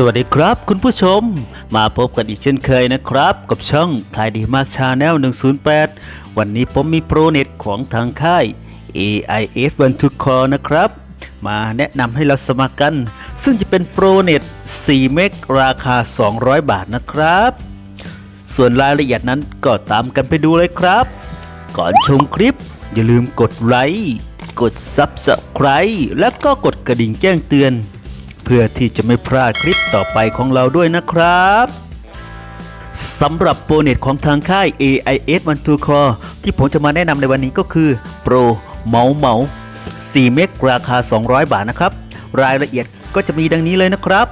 สวัสดีครับ คุณผู้ชม มาพบกันอีกเช่นเคยนะครับ กับช่องขายดีมากชาแนล 108 วันนี้ผมมีโปรเน็ตของทางค่าย AIS One to Call นะครับ มาแนะนำให้เราสมัครกัน ซึ่งจะเป็นโปรเน็ต 4 เมกราคา 200 บาทนะครับ ส่วนรายละเอียดนั้นก็ตามกันไปดูเลยครับ ก่อนชมคลิป อย่าลืมกดไลค์กด Subscribe และก็กดกระดิ่งแจ้งเตือน พื่อที่จะไม่พลาดคลิปต่อไปของเราด้วยนะครับสำหรับโปรเน็ตของทางค่าย AIS One to Core ที่ผมจะมาแนะนำในวันนี้ก็คือ โปรเหมาเหมา4 เมกราคา 200 บาทนะครับ รายละเอียดก็จะมีดังนี้เลยนะครับ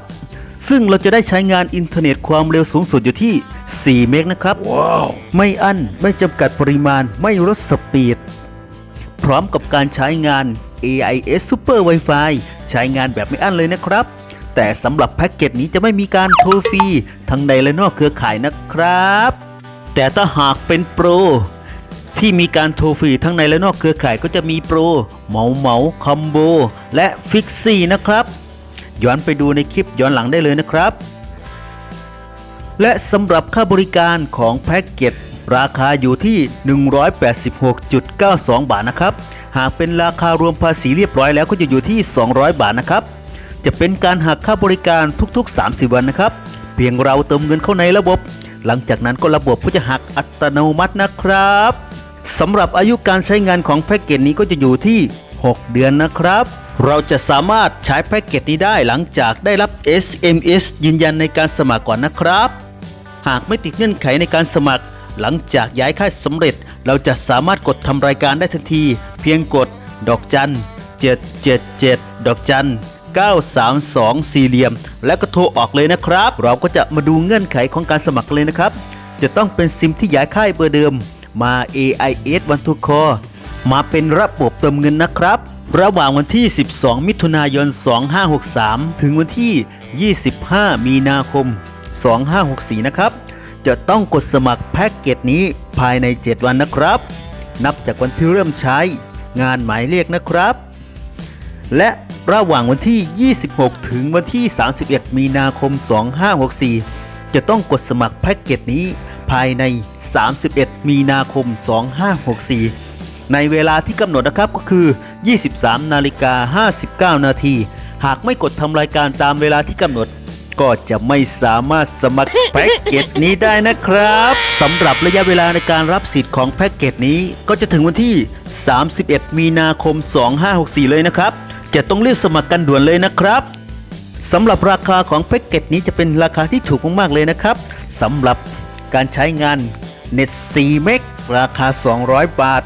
ซึ่งเราจะได้ใช้งานอินเทอร์เน็ตความเร็วสูงสุดอยู่ที่ 4 เมกนะครับไม่อั้นไม่จำกัดปริมาณไม่ลดสปีด พร้อมกับการใช้งาน AIS Super Wi-Fi ใช้งานแบบไม่อั้นเลยนะครับ แต่สำหรับแพ็กเกจนี้จะไม่มีการโทรฟรีทั้งในและนอกเครือข่ายนะครับ แต่ถ้าหากเป็นโปรที่มีการโทรฟรีทั้งในและนอกเครือข่ายก็จะมีโปรเหมาเหมาคอมโบและฟิกซี่นะครับ ย้อนไปดูในคลิปย้อนหลังได้เลยนะครับ และสำหรับค่าบริการของแพ็กเกจ ราคาอยู่ที่ 186.92 บาทนะครับ หากเป็นราคารวมภาษีเรียบร้อยแล้วก็จะอยู่ที่ 200 บาทนะครับ จะเป็นการหักค่าบริการทุก ๆ 30 วันนะครับ เพียงเราเติมเงินเข้าในระบบ หลังจากนั้นก็ระบบก็จะหักอัตโนมัตินะครับสำหรับอายุการใช้งานของแพ็กเกจนี้ก็จะอยู่ที่ 6 เดือนนะครับ เราจะสามารถใช้แพ็กเกจนี้ได้หลังจากได้รับ SMS ยืนยันในการสมัครก่อนนะครับ หากไม่ติดเงื่อนไขในการสมัคร หลังจากย้ายค่ายสำเร็จ เราจะสามารถกดทำรายการได้ทันที เพียงกด ดอกจัน 777 ดอกจัน 932 สี่เหลี่ยม และก็โทรออกเลยนะครับ เราก็จะมาดูเงื่อนไขของการสมัครเลยนะครับ จะต้องเป็นซิมที่ย้ายค่ายเบอร์เดิม มา AIS One to Call มาเป็นระบบเติมเงินนะครับ ระหว่างวันที่ 12 มิถุนายน 2563 ถึงวันที่ 25 มีนาคม 2564 นะครับ จะต้องกดสมัครแพ็กเกจนี้ภายใน 7 วันนะครับ นับจากวันที่เริ่มใช้งานหมายเลขนะครับ และระหว่างวันที่ 26 ถึงวันที่ 31 มีนาคม 2564 จะต้องกดสมัครแพ็กเกจนี้ภายใน 31 มีนาคม 2564 ในเวลาที่กำหนดนะครับก็คือ 23 นาฬิกา 59 นาที หากไม่กดทำรายการตามเวลาที่กำหนด ก็จะไม่สามารถสมัครแพ็กเกจนี้ได้นะครับสำหรับระยะเวลาในการรับสิทธิ์ของแพ็กเกจนี้ก็จะถึงวันที่ 31 มีนาคม 2564 เลยนะครับ จะต้องรีบสมัครกันด่วนเลยนะครับสำหรับราคาของแพ็กเกจนี้จะเป็นราคาที่ถูกมากๆเลยนะครับสำหรับการใช้งานเน็ต4เมกราคา 200 บาท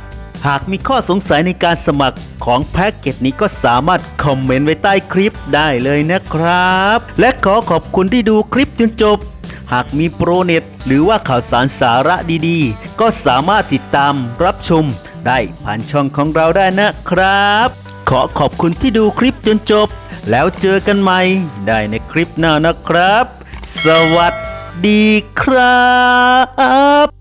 หากมีข้อสงสัยในการสมัครของแพ็กเกจนี้ก็สามารถคอมเมนต์ไว้ใต้คลิปได้เลยนะครับ และขอขอบคุณที่ดูคลิปจนจบ หากมีโปรเน็ตหรือว่าข่าวสารสาระดีๆ ก็สามารถติดตามรับชมได้ผ่านช่องของเราได้นะครับ ขอขอบคุณที่ดูคลิปจนจบ แล้วเจอกันใหม่ได้ในคลิปหน้านะครับ สวัสดีครับ